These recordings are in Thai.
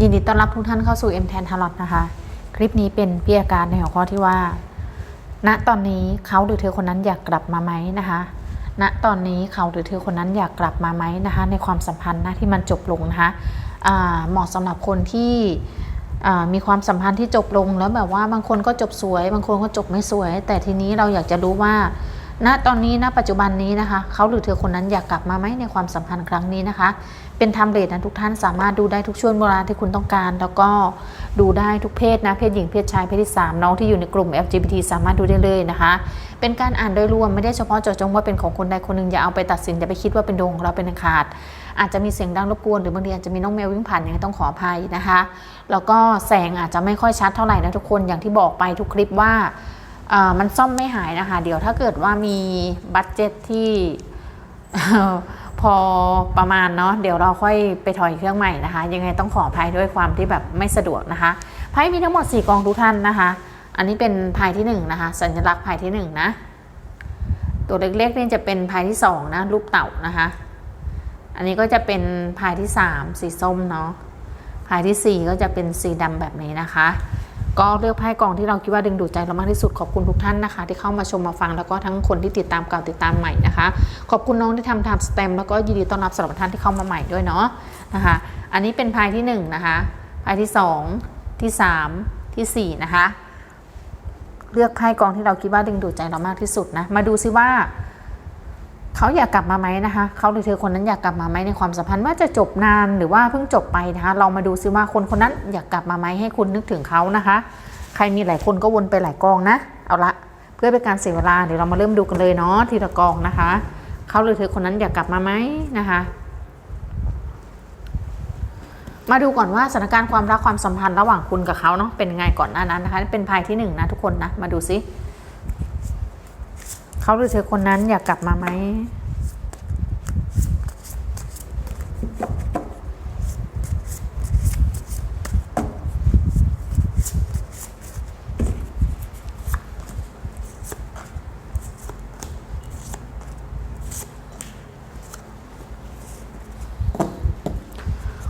ยินดีต้อนรับทุกท่านเข้าสู่ M แทนทารอตนะคะ คลิปนี้เป็นพี่อาการในหัวข้อที่ว่า ณตอนนี้เขาหรือเธอคนนั้นอยากกลับมาไหมนะคะ ณตอนนี้เขาหรือเธอคนนั้นอยากกลับมาไหมนะคะ ในความสัมพันธ์นะที่มันจบลงนะคะเหมาะสำหรับคนที่มีความสัมพันธ์ที่จบลงแล้วแบบว่าบางคนก็จบสวย บางคนก็จบไม่สวย แต่ทีนี้เราอยากจะรู้ว่า ณตอนนี้ณปัจจุบันนี้นะคะ เขาหรือเธอคนนั้นอยากกลับมาไหมในความสัมพันธ์ครั้งนี้นะคะ เป็นไทม์เลทนะทุกท่านสามารถดูได้ทุกช่วงเวลาที่คุณต้องการ แล้วก็ดูได้ทุกเพศนะเพศหญิงเพศชายเพศที่ 3 น้องที่อยู่ในกลุ่ม LGBT สามารถดูได้เลยนะคะ เป็นการอ่านโดยรวมไม่ได้เฉพาะเจาะจงว่าเป็นของคนใดคนหนึ่งอย่าเอาไปตัดสินอย่าไปคิดว่าเป็นดวงของเราเป็นอันขาด อาจจะมีเสียงดังรบกวนหรือบางทีอาจจะมีน้องแมววิ่งผ่านยังไงต้องขออภัยนะคะ แล้วก็แสงอาจจะไม่ค่อยชัดเท่าไหร่นะทุกคนอย่างที่บอกไปทุกคลิปว่าอ่ามันซ่อมไม่หายนะคะ เดี๋ยวถ้าเกิดว่ามีบัตเจ็ตที่ พอประมาณเนาะเดี๋ยวเราค่อยไปถอยเครื่องใหม่นะคะ ยังไงต้องขออภัยด้วยความที่แบบไม่สะดวกนะคะไพ่มีทั้งหมด 4 กองทุกท่านนะคะ อันนี้เป็นไพ่ที่1นะคะสัญลักษณ์ไพ่ที่1นะตัวเล็กๆนี่จะเป็นไพ่ที่2นะรูปเต่านะคะ อันนี้ก็จะเป็นไพ่ที่ 3 สีส้มเนาะไพ่ทีสี่ 4 ก็จะเป็นสีดำแบบนี้นะคะ ก็เลือกไพ่กองที่เราคิดว่าดึงดูดใจเรามากที่สุดขอบคุณทุกท่านนะคะ ที่เข้ามาชมมาฟังแล้วก็ทั้งคนที่ติดตามเก่าติดตามใหม่นะคะ ขอบคุณน้องที่ทำทำสเต็มแล้วก็ยินดีต้อนรับสำหรับท่านที่เข้ามาใหม่ด้วยเนาะนะคะ อันนี้เป็นไพ่ที่1นะคะไพ่ที่ 2 ที่ 3 ทีสี่4 นะคะ เลือกไพ่กองที่เราคิดว่าดึงดูดใจเรามากที่สุดนะมาดูซิว่า เขาอยากกลับมาไหมนะคะ เขาหรือเธอคนนั้นอยากกลับมาไหมในความสัมพันธ์ว่าจะจบนานหรือว่าเพิ่งจบไปนะคะ เรามาดูซิว่าคนคนนั้นอยากกลับมาไหมให้คุณนึกถึงเขานะคะ ใครมีหลายคนก็วนไปหลายกองนะ เอาละเพื่อเป็นการเสียเวลาเดี๋ยวเรามาเริ่มดูกันเลยเนาะทีละกองนะคะ เขาหรือเธอคนนั้นอยากกลับมาไหมนะคะมาดูก่อนว่าสถานการณ์ความรักความสัมพันธ์ระหว่างคุณกับเขาเนาะเป็นไงก่อนหน้านั้นนะคะ เป็นไพ่ที่หนึ่งนะทุกคนนะ มาดูซิ เขาหรือเธอคนนั้นอยากกลับมาไหม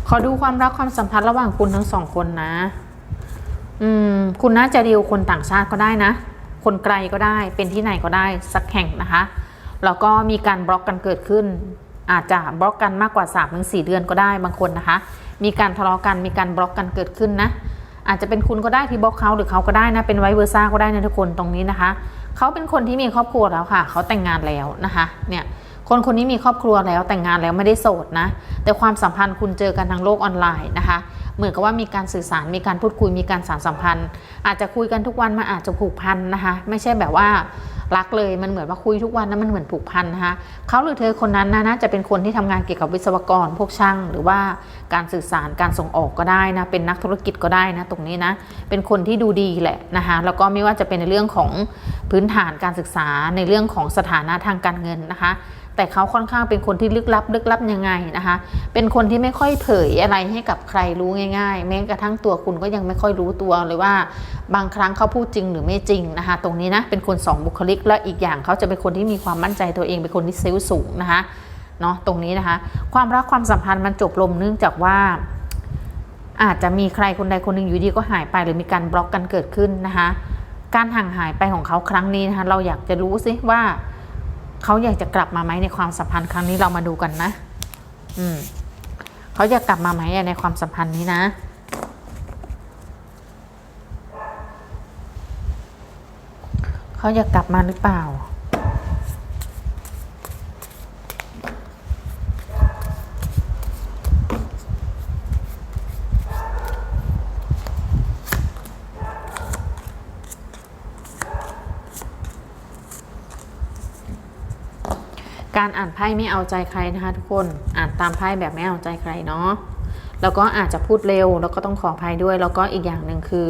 ขอดูความรักความสัมพันธ์ระหว่างคุณทั้งสองคนนะ อืม คุณน่าจะดีลคนต่างชาติก็ได้นะ คนไกลก็ได้ เป็นที่ไหนก็ได้สักแห่งนะคะ แล้วก็มีการบล็อกกันเกิดขึ้น อาจจะบล็อกกันมากกว่า3าถึงสเดือนก็ได้บางคนนะคะ มีการทะเลาะกันมีการบล็อกกันเกิดขึ้นนะ อาจจะเป็นคุณก็ได้ที่บล็อกเขาหรือเขาก็ได้นะเป็นไวเวอร์ซ่าก็ได้นะทุกคนตรงนี้นะคะ เขาเป็นคนที่มีครอบครัวแล้วค่ะ เขาแต่งงานแล้วนะคะ เนี่ย คนคนนี้มีครอบครัวแล้วแต่งงานแล้วไม่ได้โสดนะ แต่ความสัมพันธ์คุณเจอกันทางโลกออนไลน์นะคะ เหมือนกับว่ามีการสื่อสารมีการพูดคุยมีการสารสัมพันธ์ อาจจะคุยกันทุกวันมันอาจจะผูกพันนะคะ ไม่ใช่แบบว่ารักเลยมันเหมือนว่าคุยทุกวันนะมันเหมือนผูกพันนะคะเขาหรือเธอคนนั้นนะน่าจะเป็นคนที่ทำงานเกี่ยวกับวิศวกรพวกช่าง หรือว่าการสื่อสารการส่งออกก็ได้นะเป็นนักธุรกิจก็ได้นะตรงนี้นะเป็นคนที่ดูดีแหละนะคะแล้วก็ไม่ว่าจะเป็นในเรื่องของพื้นฐานการศึกษาในเรื่องของสถานะทางการเงินนะคะ แต่เขาค่อนข้างเป็นคนที่ลึกลับ ลึกลับยังไงนะคะ เป็นคนที่ไม่ค่อยเผยอะไรให้กับใครรู้ง่าย ๆ แม้กระทั่งตัวคุณก็ยังไม่ค่อยรู้ตัวเลยว่า บางครั้งเขาพูดจริงหรือไม่จริงนะคะ ตรงนี้นะเป็นคนสองบุคลิกและอีกอย่างเขาจะเป็นคนที่มีความมั่นใจตัวเองเป็นคนที่เซลล์สูงนะคะเนาะตรงนี้นะคะ ความรักความสัมพันธ์มันจบลงเนื่องจากว่าอาจจะมีใครคนใดคนหนึ่งอยู่ดีก็หายไปหรือมีการบล็อกกันเกิดขึ้นนะคะ การห่างหายไปของเขาครั้งนี้นะคะเราอยากจะรู้สิว่า เขาอยากจะกลับมาไหมในความสัมพันธ์ครั้งนี้เรามาดูกันนะ อืมเขาอยากกลับมาไหมในความสัมพันธ์นี้นะเขาอยากกลับมาหรือเปล่า การอ่านไพ่ไม่เอาใจใครนะคะทุกคนอ่านตามไพ่แบบไม่เอาใจใครเนาะแล้วก็อาจจะพูดเร็วแล้วก็ต้องขออภัยด้วย แล้วก็อีกอย่างหนึ่งคือ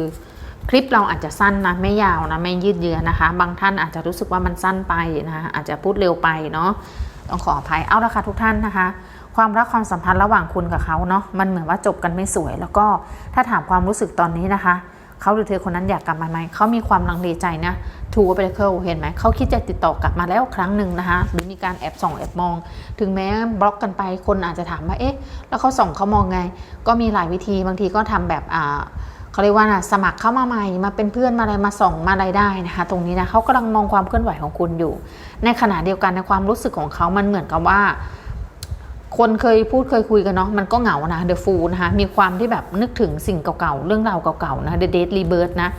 คลิปเราอาจจะสั้นนะไม่ยาวนะไม่ยืดเยื้อนะคะ บางท่านอาจจะรู้สึกว่ามันสั้นไปนะคะอาจจะพูดเร็วไปเนาะต้องขออภัยเอาละค่ะทุกท่านนะคะ ความรักความสัมพันธ์ระหว่างคุณกับเขาเนาะมันเหมือนว่าจบกันไม่สวย แล้วก็ถ้าถามความรู้สึกตอนนี้นะคะ เขาหรือเธอคนนั้นอยากกลับมาไหม เขามีความลังเลใจนะทูเปเคิลเห็นไหม เขาคิดจะติดต่อกลับมาแล้วครั้งหนึ่งนะคะ หรือมีการแอบส่องแอบมอง ถึงแม้บล็อกกันไป คนอาจจะถามว่า เอ๊ะ แล้วเขาส่องเขามองไง ก็มีหลายวิธี บางทีก็ทำแบบอ่าเขาเรียกว่านะสมัครเข้ามาใหม่มาเป็นเพื่อนมาอะไรมาส่องมาอะไรได้นะคะ ตรงนี้นะเขากำลังมองความเคลื่อนไหวของคุณอยู่ ในขณะเดียวกันในความรู้สึกของเขามันเหมือนกับว่า คนเคยพูดเคยคุยกันเนาะมันก็เหงานะ The Fool นะคะมีความที่แบบนึกถึงสิ่งเก่าๆ เรื่องราวเก่าๆนะ The Dead Rebirth นะ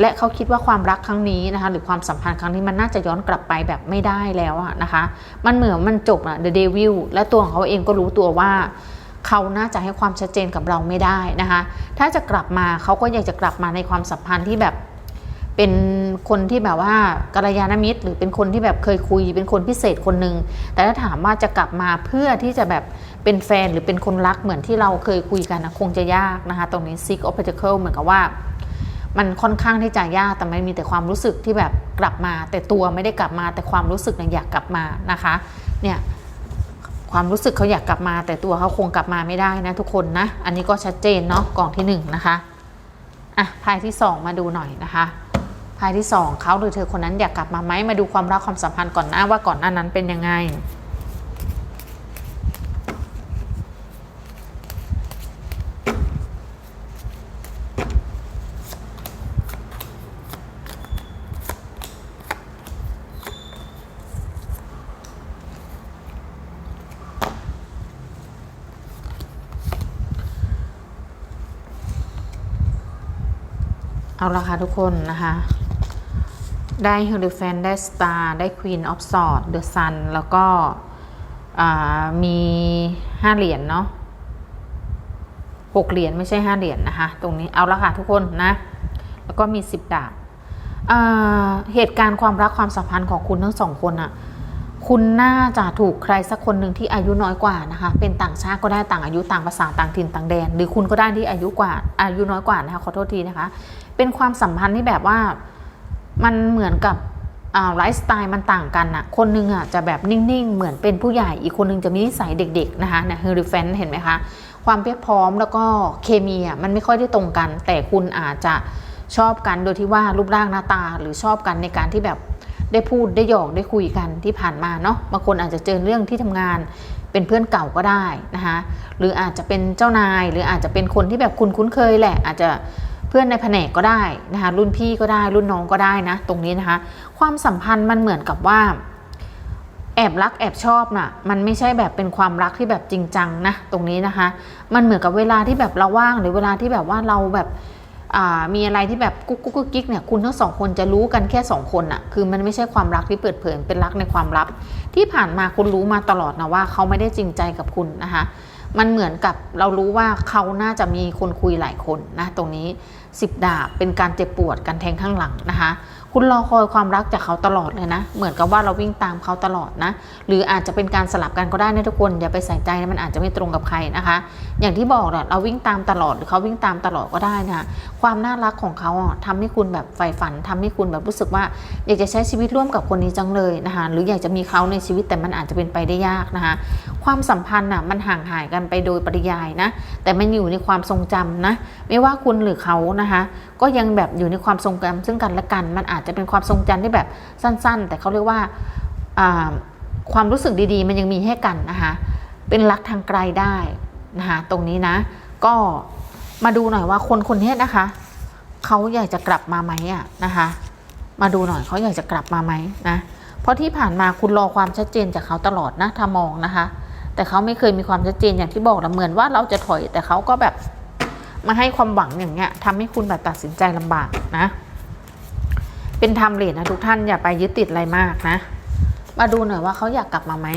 และเขาคิดว่าความรักครั้งนี้นะคะหรือความสัมพันธ์ครั้งนี้มันน่าจะย้อนกลับไปแบบไม่ได้แล้วอะนะคะ มันเหมือนมันจบอะ The Devil และตัวของเขาเองก็รู้ตัวว่าเขาน่าจะให้ความชัดเจนกับเราไม่ได้นะคะ ถ้าจะกลับมาเขาก็อยากจะกลับมาในความสัมพันธ์ที่แบบเป็น คนที่แบบว่ากัลยาณมิตร หรือเป็นคนที่แบบเคยคุย เป็นคนพิเศษคนหนึ่งแต่ถ้าถามว่าจะกลับมาเพื่อที่จะแบบเป็นแฟนหรือเป็นคนรักเหมือนที่เราเคยคุยกันนะคงจะยากนะคะตรงนี้ seek obstacle เหมือนกับว่า มันค่อนข้างที่จะยากแต่มันมีแต่ความรู้สึกที่แบบกลับมา แต่ตัวไม่ได้กลับมาแต่ความรู้สึกเนี่ยอยากกลับมานะคะเนี่ยความรู้สึกเขาอยากกลับมาแต่ตัวเขาคงกลับมาไม่ได้นะทุกคนนะ อันนี้ก็ชัดเจนเนาะกล่องที่หนึ่งนะคะอะพายที่สองมาดูหน่อยนะคะ พายที่สองเขาหรือเธอคนนั้นอยากกลับมาไหมมาดูความรักความสัมพันธ์ก่อนหน้าว่าก่อนหน้านั้นเป็นยังไงเอาละค่ะทุกคนนะคะ ได้ h e r o p h a n ได้ Star ได้ Queen of Swords The Sun แล้วก็อ่ามี5เหรียญเนาะ6เหรียญไม่ใช่5เหรียญนะคะ ตรงนี้เอาละค่ะทุกคนนะ แล้วก็มี10ดาบเหตุการณ์ความรักความสัมพันธ์ของคุณทั้งสองคนอะคุณน่าจะถูกใครสักคนหนึ่งที่อายุน้อยกว่านะคะ เป็นต่างชาติก็ได้ต่างอายุต่างภาษาต่างถิ่นต่างแดน หรือคุณก็ได้ที่อายุกว่าอายุน้อยกว่านะคะขอโทษทีนะคะ เป็นความสัมพันธ์ที่แบบว่า มันเหมือนกับไลฟ์สไตล์มันต่างกันอะคนหนึงอะจะแบบนิ่งๆ เหมือนเป็นผู้ใหญ่ อีกคนหนึงจะมีนิสัยเด็กๆนะคะเนี่ยเฮอริแฟนเห็นไหมคะ ความเพียบพร้อมแล้วก็เคมีอะมันไม่ค่อยได้ตรงกัน แต่คุณอาจจะชอบกันโดยที่ว่ารูปร่างหน้าตาหรือชอบกันในการที่แบบได้พูดได้หยอกได้คุยกันที่ผ่านมาเนาะบางคนอาจจะเจอเรื่องที่ทำงานเป็นเพื่อนเก่าก็ได้นะคะหรืออาจจะเป็นเจ้านาย หรืออาจจะเป็นคนที่แบบคุณคุ้นเคยแหละ อาจจะ เพื่อนในแผนกก็ได้นะคะรุ่นพี่ก็ได้รุ่นน้องก็ได้นะ ตรงนี้นะคะ ความสัมพันธ์มันเหมือนกับว่า แอบรักแอบชอบน่ะมันไม่ใช่แบบเป็นความรักที่แบบจริงจังนะตรงนี้นะคะ มันเหมือนกับเวลาที่แบบเราว่างหรือเวลาที่แบบว่าเราแบบมีอะไรที่แบบกุ๊กกุ๊กกุ๊กกิ๊กเนี่ยคุณทั้งสองคนจะรู้กันแค่สองคนน่ะคือมันไม่ใช่ความรักที่เปิดเผยเป็นรักในความลับ ที่ผ่านมาคุณรู้มาตลอดนะว่าเขาไม่ได้จริงใจกับคุณนะคะมันเหมือนกับเรารู้ว่าเขาน่าจะมีคนคุยหลายคนนะตรงนี้ 10 ดาบ เป็นการเจ็บปวดการแทงข้างหลังนะคะ คุณรอคอยความรักจากเขาตลอดเลยนะ เหมือนกับว่าเราวิ่งตามเขาตลอดนะ หรืออาจจะเป็นการสลับกันก็ได้นะทุกคน อย่าไปใส่ใจนะมันอาจจะไม่ตรงกับใครนะคะ อย่างที่บอกแหละเราวิ่งตามตลอดหรือเขาวิ่งตามตลอดก็ได้นะความน่ารักของเขาอะทำให้คุณแบบใฝ่ฝันทำให้คุณแบบรู้สึกว่าอยากจะใช้ชีวิตร่วมกับคนนี้จังเลยนะคะหรืออยากจะมีเขาในชีวิตแต่มันอาจจะเป็นไปได้ยากนะคะความสัมพันธ์อะมันห่างหายกันไปโดยปริยายนะ แต่มันอยู่ในความทรงจำนะ ไม่ว่าคุณหรือเขานะคะ ก็ยังแบบอยู่ในความทรงจำซึ่งกันและกันมันอาจจะเป็นความทรงจำที่แบบสั้น ๆ แต่เขาเรียกว่าความรู้สึกดีๆ มันยังมีให้กันนะคะเป็นรักทางไกลได้นะคะตรงนี้นะ ก็มาดูหน่อยว่าคนคนนี้นะคะเขาอยากจะกลับมาไหมอะนะคะ มาดูหน่อยเขาอยากจะกลับมาไหมนะเพราะที่ผ่านมาคุณรอความชัดเจนจากเขาตลอดนะถ้ามองนะคะ แต่เขาไม่เคยมีความชัดเจนอย่างที่บอกนะเหมือนว่าเราจะถอยแต่เขาก็แบบมาให้ความหวังอย่างเงี้ยทำให้คุณแบบตัดสินใจลำบากนะ เป็นทำเลทนะทุกท่านอย่าไปยึดติดอะไรมากนะ มาดูหน่อยว่าเขาอยากกลับมาไหม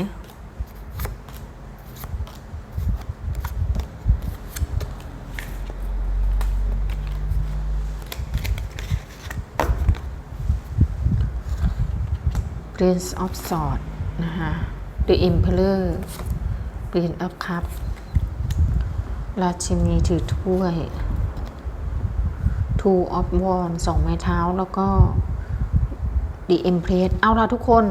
Prince of Swords นะคะ The Emperor Prince of Cup ราชินีถือถ้วย Two of Wands สองไม้เท้าแล้วก็ The Empress เอาละทุกคน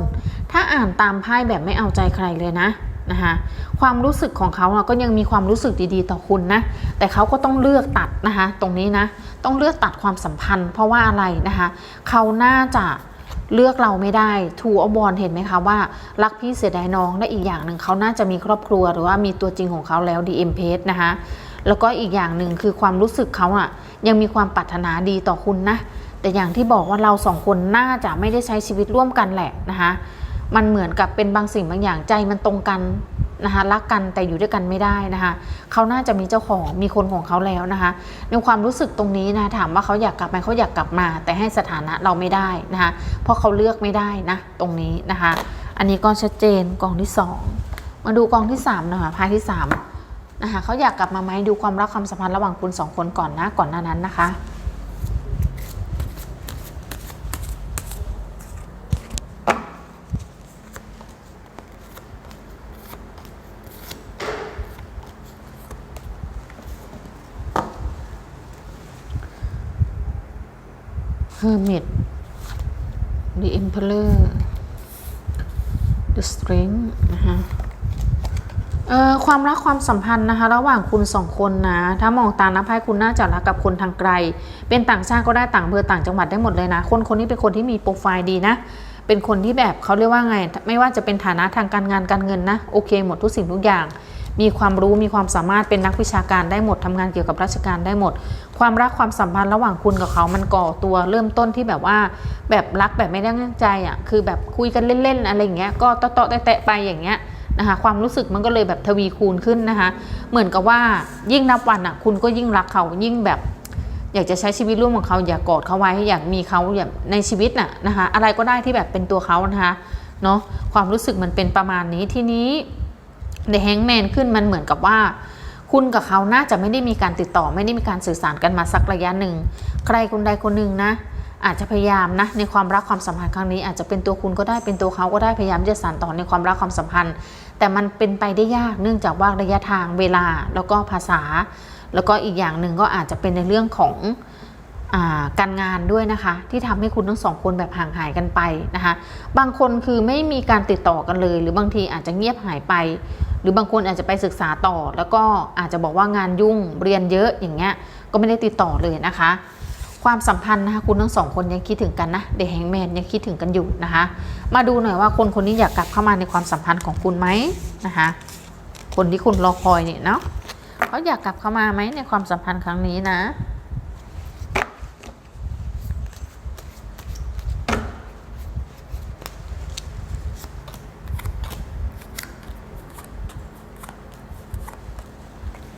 ถ้าอ่านตามไพ่แบบไม่เอาใจใครเลยนะนะคะความรู้สึกของเขาอะก็ยังมีความรู้สึกดีๆต่อคุณนะ แต่เขาก็ต้องเลือกตัดนะคะตรงนี้นะ ต้องเลือกตัดความสัมพันธ์ เพราะว่าอะไรนะคะเขาน่าจะเลือกเราไม่ได้ทูอบอลเห็นไหมคะว่า รักพี่เสียดายน้องและอีกอย่างหนึ่งเขาน่าจะมีครอบครัวหรือว่ามีตัวจริงของเขาแล้วดีเอ็มเพสนะคะแล้วก็อีกอย่างหนึ่งคือความรู้สึกเขาอะยังมีความปรารถนาดีต่อคุณนะ แต่อย่างที่บอกว่าเราสองคนน่าจะไม่ได้ใช้ชีวิตร่วมกันแหละนะคะมันเหมือนกับเป็นบางสิ่งบางอย่างใจมันตรงกันนะคะรักกันแต่อยู่ด้วยกันไม่ได้นะคะเขาน่าจะมีเจ้าของมีคนของเขาแล้วนะคะในความรู้สึกตรงนี้นะถามว่าเขาอยากกลับไหมเขาอยากกลับมา แต่ให้สถานะเราไม่ได้นะคะเพราะเขาเลือกไม่ได้นะตรงนี้นะคะอันนี้ก็ชัดเจนกองที่สองมาดูกองที่สามนะคะพายที่สามนะคะเขาอยากกลับมาไหมดูความรักความสัมพันธ์ระหว่างคุณสองคนก่อนนะก่อนหน้านั้นนะคะ Hermit The Emperor The Strength นะคะเออความรักความสัมพันธ์นะคะ ระหว่างคุณสองคนนะ ถ้ามองตามนับไพ่คุณน่าจะรักกับคนทางไกล เป็นต่างชาติก็ได้ต่างอำเภอต่างจังหวัดได้หมดเลยนะ คนคนนี้เป็นคนที่มีโปรไฟล์ดีนะ เป็นคนที่แบบเขาเรียกว่าไง ไม่ว่าจะเป็นฐานะทางการงานการเงินนะ โอเคหมดทุกสิ่งทุกอย่าง มีความรู้มีความสามารถเป็นนักวิชาการได้หมดทำงานเกี่ยวกับราชการได้หมด ความรักความสัมพันธ์ระหว่างคุณกับเขามันก่อตัวเริ่มต้นที่แบบว่า แบบรักแบบไม่ได้ตั้งใจอะคือแบบคุยกันเล่นๆอะไรอย่างเงี้ยก็เตาะๆแตะๆไปอย่างเงี้ยนะคะความรู้สึกมันก็เลยแบบทวีคูณขึ้นนะคะเหมือนกับว่ายิ่งนับวันอะคุณก็ยิ่งรักเขายิ่งแบบอยากจะใช้ชีวิตร่วมของเขาอยากกอดเขาไว้อยากมีเขาอย่างในชีวิตน่ะนะคะอะไรก็ได้ที่แบบเป็นตัวเขานะคะเนาะความรู้สึกมันเป็นประมาณนี้ทีนี้ ในแฮงแมนขึ้นมันเหมือนกับว่า คุณกับเขาน่าจะไม่ได้มีการติดต่อ ไม่ได้มีการสื่อสารกันมาสักระยะหนึ่ง ใครคนใดคนหนึ่งนะ อาจจะพยายามนะ ในความรักความสัมพันธ์ครั้งนี้ อาจจะเป็นตัวคุณก็ได้เป็นตัวเขาก็ได้พยายามจะสานต่อในความรักความสัมพันธ์ แต่มันเป็นไปได้ยากเนื่องจากว่าระยะทางเวลาแล้วก็ภาษา แล้วก็อีกอย่างหนึ่งก็อาจจะเป็นในเรื่องของอการงานด้วยนะคะ ที่ทำให้คุณทั้งสองคนแบบห่างหายกันไปนะคะ บางคนคือไม่มีการติดต่อกันเลย หรือบางทีอาจจะเงียบหายไป รือบางคนอาจจะไปศึกษาต่อ แล้วก็อาจจะบอกว่างานยุ่งเรียนเยอะอย่างเงี้ยก็ไม่ได้ติดต่อเลยนะคะ ความสัมพันธ์นะคะคุณทั้งสองคนยังคิดถึงกันนะเดอะแฮงแมนยังคิดถึงกันอยู่นะคะ มาดูหน่อยว่าคนคนนี้อยากกลับเข้ามาในความสัมพันธ์ของคุณไหมนะคะคนที่คุณรอคอยเนี่ยเนาะเขาอยากกลับเข้ามาไหมในความสัมพันธ์ครั้งนี้นะ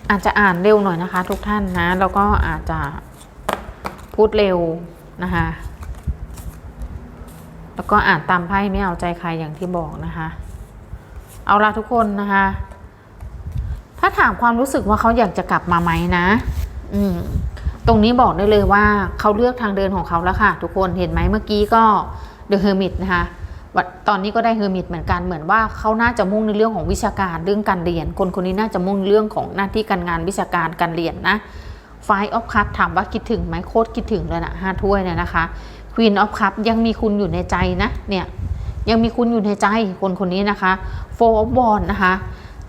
อาจจะอ่านเร็วหน่อยนะคะ ทุกท่านนะ แล้วก็อาจจะพูดเร็วนะคะ แล้วก็อ่านตามไพ่ไม่เอาใจใครอย่างที่บอกนะคะ เอาละทุกคนนะคะ ถ้าถามความรู้สึกว่าเขาอยากจะกลับมาไหมนะ อืมตรงนี้บอกได้เลยว่าเขาเลือกทางเดินของเขาแล้วค่ะ ทุกคนเห็นไหมเมื่อกี้ก็เดอะเฮอร์มิตนะคะ ตอนนี้ก็ได้เฮอร์มิตเหมือนกันเหมือนว่าเขาน่าจะมุ่งในเรื่องของวิชาการเรื่องการเรียน คนคนนี้น่าจะมุ่งเรื่องของหน้าที่การงานวิชาการการเรียนนะไฟออฟคัพถามว่าคิดถึงไหมโคตรคิดถึงเลยนะห้าถ้วยเนี่ยนะคะควีนออฟคัพยังมีคุณอยู่ในใจนะเนี่ยยังมีคุณอยู่ในใจคนคนนี้นะคะโฟร์ออฟบอลนะคะ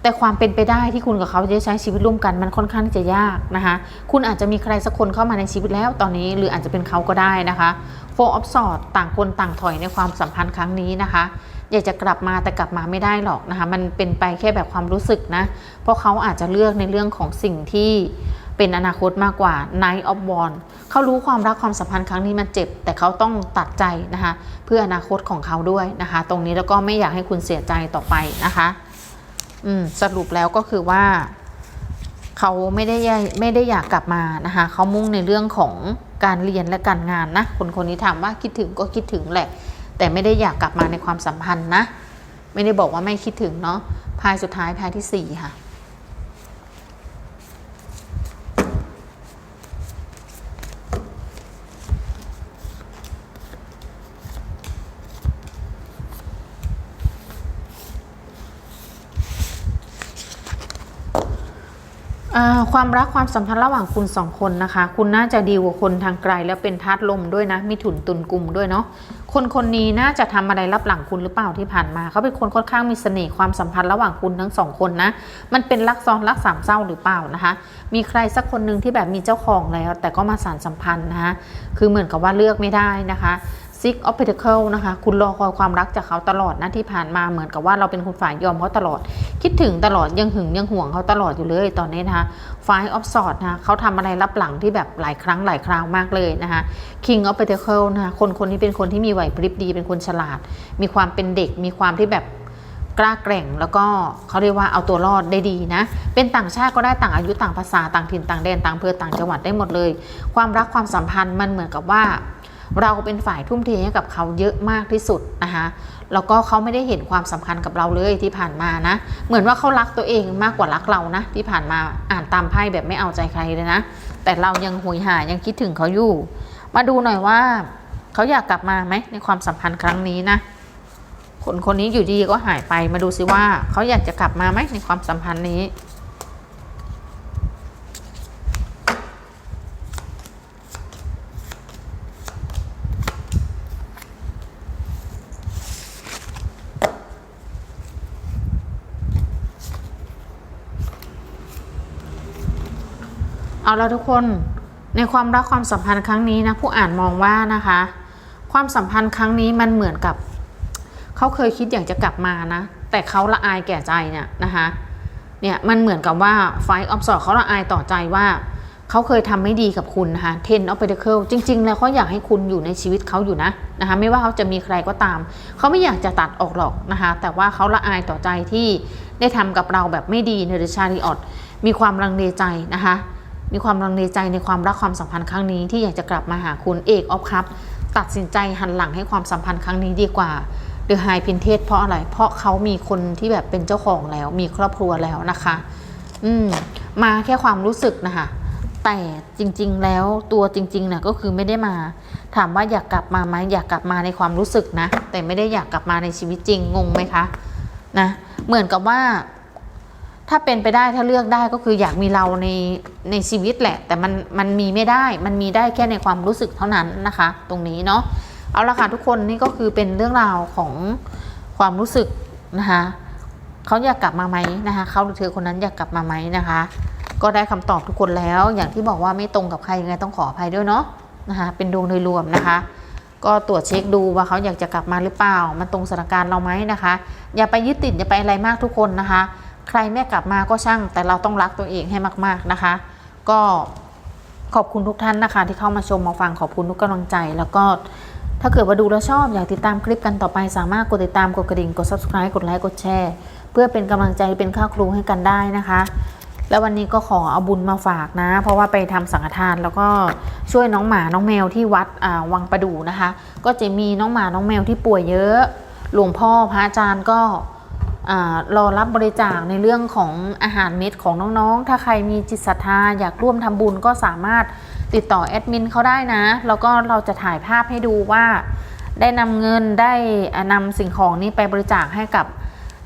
แต่ความเป็นไปได้ที่คุณกับเขาจะใช้ชีวิตร่วมกันมันค่อนข้างจะยากนะคะ คุณอาจจะมีใครสักคนเข้ามาในชีวิตแล้วตอนนี้ หรืออาจจะเป็นเขาก็ได้นะคะ โฟออฟสอดต่างคนต่างถอยในความสัมพันธ์ครั้งนี้นะคะ อยากจะกลับมาแต่กลับมาไม่ได้หรอกนะคะ มันเป็นไปแค่แบบความรู้สึกนะ เพราะเขาอาจจะเลือกในเรื่องของสิ่งที่เป็นอนาคตมากกว่า Night of w a n เขารู้ความรักความสัมพันธ์ครั้งนี้มันเจ็บ แต่เขาต้องตัดใจนะคะ เพื่ออนาคตของเขาด้วยนะคะ ตรงนี้แล้วก็ไม่อยากให้คุณเสียใจต่อไปนะคะ อืมสรุปแล้วก็คือว่า เขาไม่ได้ไม่ได้อยากกลับมานะคะเขามุ่งในเรื่องของการเรียนและการงานนะคนคนนี้ถามว่าคิดถึงก็คิดถึงแหละ แต่ไม่ได้อยากกลับมาในความสัมพันธ์นะ ไม่ได้บอกว่าไม่คิดถึงเนาะพายสุดท้ายพายที่สี่ค่ะ ความรักความสัมพันธ์ระหว่างคุณสองคนนะคะ คุณน่าจะดีลกับคนทางไกลแล้วเป็นธาตุลมด้วยนะ มีถุนตุนกลุ่มด้วยเนาะคนคนนี้น่าจะทำอะไรรับหลังคุณหรือเปล่าที่ผ่านมา เขาเป็นคนค่อนข้างมีเสน่ห์ความสัมพันธ์ระหว่างคุณทั้งสองคนนะ มันเป็นรักซ้อนรักสามเศร้าหรือเปล่านะคะ มีใครสักคนหนึ่งที่แบบมีเจ้าของแล้ว แต่ก็มาสานสัมพันธ์นะคะคือเหมือนกับว่าเลือกไม่ได้นะคะ Six of Pentacle นะคะ คุณรอคอยความรักจากเขาตลอดนะที่ผ่านมาเหมือนกับว่าเราเป็นคนฝ่ายยอมเขาตลอด คิดถึงตลอดยังหึงยังห่วงเขาตลอดอยู่เลยตอนนี้นะคะ Five of Swords นะคะเขาทำอะไรรับหลังที่แบบหลายครั้งหลายคราวมากเลยนะคะ King of Pentacle นะคะคนคนนี้เป็นคนที่มีไหวพริบดีเป็นคนฉลาด มีความเป็นเด็กมีความที่แบบกล้าแกร่งแล้วก็เขาเรียกว่าเอาตัวรอดได้ดีนะ เป็นต่างชาติก็ได้ต่างอายุต่างภาษาต่างถิ่นต่างแดนต่างอำเภอต่างจังหวัดได้หมดเลย ความรักความสัมพันธ์มันเหมือนกับว่า เราเป็นฝ่ายทุ่มเทให้กับเขาเยอะมากที่สุดนะคะแล้วก็เขาไม่ได้เห็นความสำคัญกับเราเลยที่ผ่านมานะ เหมือนว่าเขารักตัวเองมากกว่ารักเรานะ ที่ผ่านมาอ่านตามไพ่แบบไม่เอาใจใครเลยนะ แต่เรายังหุยหายังคิดถึงเขาอยู่ มาดูหน่อยว่าเขาอยากกลับมาไหมในความสัมพันธ์ครั้งนี้นะคนคนนี้อยู่ดีก็หายไปมาดูซิว่าเขาอยากจะกลับมาไหมในความสัมพันธ์นี้ เอาแล้วทุกคนในความรักความสัมพันธ์ครั้งนี้นะผู้อ่านมองว่านะคะ ความสัมพันธ์ครั้งนี้มันเหมือนกับเขาเคยคิดอยากจะกลับมานะ แต่เขาละอายแก่ใจเนี่ยนะคะเนี่ยมันเหมือนกับว่าไฟออฟสอดเขาละอายต่อใจว่าเขาเคยทำไม่ดีกับคุณนะคะเทนออฟเปอเคิลจริง ๆ แล้วเขาอยากให้คุณอยู่ในชีวิตเขาอยู่นะนะคะไม่ว่าเขาจะมีใครก็ตาม เขาไม่อยากจะตัดออกหรอกนะคะแต่ว่าเขาละอายต่อใจที่ได้ทำกับเราแบบไม่ดีในเดชาริออดมีความลังเลใจนะคะ มีความลังเลใจในความรักความสัมพันธ์ครั้งนี้ที่อยากจะกลับมาหาคุณเอกออฟครับ ตัดสินใจหันหลังให้ความสัมพันธ์ครั้งนี้ดีกว่าหรือไฮพินเทสเพราะอะไร เพราะเขามีคนที่แบบเป็นเจ้าของแล้ว มีครอบครัวแล้วนะคะ อืมมาแค่ความรู้สึกนะคะแต่จริง ๆ แล้วตัวจริงๆนะก็คือไม่ได้มา ถามว่าอยากกลับมาไหมอยากกลับมาในความรู้สึกนะ แต่ไม่ได้อยากกลับมาในชีวิตจริงงงไหมคะนะเหมือนกับว่า ถ้าเป็นไปได้ถ้าเลือกได้ก็คืออยากมีเราในในชีวิตแหละ แต่มันมันมีไม่ได้ มันมีได้แค่ในความรู้สึกเท่านั้นนะคะ ตรงนี้เนาะเอาละค่ะทุกคนนี่ก็คือเป็นเรื่องราวของความรู้สึกนะคะเขาอยากกลับมาไหมนะคะเขาหรือเธอคนนั้นอยากกลับมาไหมนะคะ ก็ได้คำตอบทุกคนแล้ว อย่างที่บอกว่าไม่ตรงกับใครยังไงต้องขออภัยด้วยเนาะนะคะเป็นดวงโดยรวมนะคะ ก็ตรวจเช็คดูว่าเขาอยากจะกลับมาหรือเปล่า มันตรงสถานการณ์เราไหมนะคะ อย่าไปยึดติดอย่าไปอะไรมากทุกคนนะคะ ใครไม่กลับมาก็ช่างแต่เราต้องรักตัวเองให้มากๆนะคะ ก็ขอบคุณทุกท่านนะคะ ที่เข้ามาชมมาฟังขอบคุณทุกกำลังใจ แล้วก็ถ้าเกิดว่าดูแล้วชอบอยากติดตามคลิปกันต่อไป สามารถกดติดตามกดกระดิ่งกด subscribe กดไลค์กดแชร์ เพื่อเป็นกำลังใจเป็นค่าครูให้กันได้นะคะ แล้ววันนี้ก็ขอเอาบุญมาฝากนะ เพราะว่าไปทำสังฆทาน แล้วก็ช่วยน้องหมาน้องแมวที่วัดอ่าวังประดูนะคะ ก็จะมีน้องหมาน้องแมวที่ป่วยเยอะ หลวงพ่อพระอาจารย์ก็ รอรับบริจาคในเรื่องของอาหารเม็ดของน้องๆ ถ้าใครมีจิตศรัทธาอยากร่วมทำบุญก็สามารถติดต่อแอดมินเขาได้นะ แล้วก็เราจะถ่ายภาพให้ดูว่า ได้นำเงินได้อ่านำสิ่งของนี้ไปบริจาคให้กับ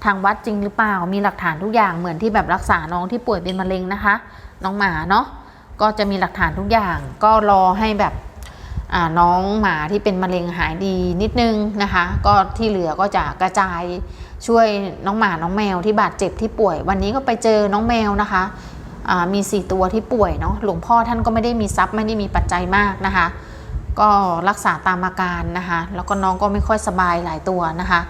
ทางวัดจริงหรือเปล่า มีหลักฐานทุกอย่างเหมือนที่แบบรักษาน้องที่ป่วยเป็นมะเร็งนะคะ น้องหมาเนาะ ก็จะมีหลักฐานทุกอย่าง ก็รอให้แบบน้องหมาที่เป็นมะเร็งหายดีนิดนึงนะคะ ก็ที่เหลือก็จะกระจาย ช่วยน้องหมาน้องแมวที่บาดเจ็บที่ป่วย วันนี้ก็ไปเจอน้องแมวนะคะอ่ามี 4 ตัวที่ป่วยเนาะหลวงพ่อท่านก็ไม่ได้มีทรัพย์ไม่ได้มีปัจจัยมากนะคะ ก็รักษาตามอาการนะคะ แล้วก็น้องก็ไม่ค่อยสบายหลายตัวนะคะ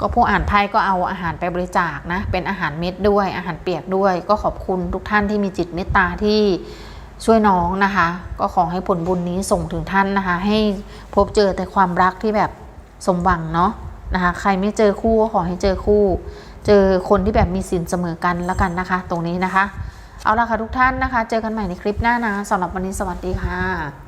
ก็ผู้อ่านไพ่ก็เอาอาหารไปบริจาคนะเป็นอาหารเม็ดด้วยอาหารเปียกด้วย ก็ขอบคุณทุกท่านที่มีจิตเมตตาที่ช่วยน้องนะคะ ก็ขอให้ผลบุญนี้ส่งถึงท่านนะคะ ให้พบเจอแต่ความรักที่แบบสมหวังเนาะ นะคะใครไม่เจอคู่ก็ขอให้เจอคู่ เจอคนที่แบบมีสินเสมอกันแล้วกันนะคะ ตรงนี้นะคะ เอาละค่ะทุกท่านนะคะ เจอกันใหม่ในคลิปหน้านะสำหรับวันนี้สวัสดีค่ะ